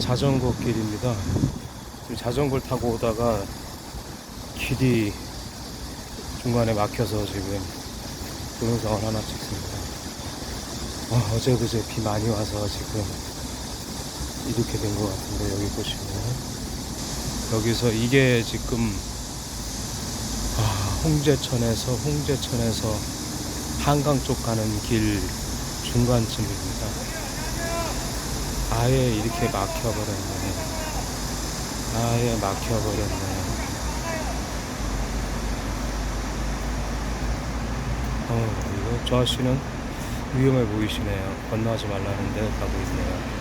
자전거 길입니다. 지금 자전거를 타고 오다가 길이 중간에 막혀서 지금 동영상을 하나 찍습니다. 아, 어제 그제 비 많이 와서 지금 이렇게 된 것 같은데 여기 보시면 여기서 이게 지금 아, 홍제천에서 홍제천에서 한강 쪽 가는 길 중간쯤입니다. 아예 이렇게 막혀버렸네. 아예 막혀버렸네. 어, 이거 저 아씨는 위험해 보이시네요. 건너지 말라는데 가고 있네요.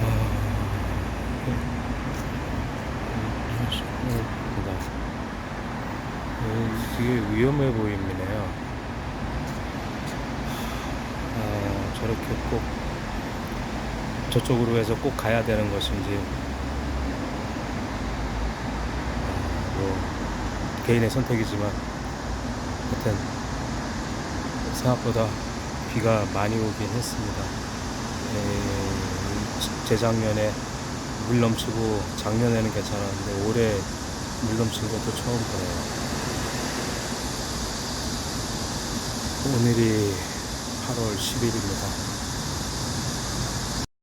아, 되게 위험해 보이네요. 아, 저렇게 꼭 저쪽으로 해서 꼭 가야 되는 것인지 아, 뭐 개인의 선택이지만 하여튼 생각보다 비가 많이 오긴 했습니다. 에, 재작년에 물 넘치고 작년에는 괜찮았는데 올해 물 넘친 것도 처음 보네요. 오늘이 8월 10일입니다.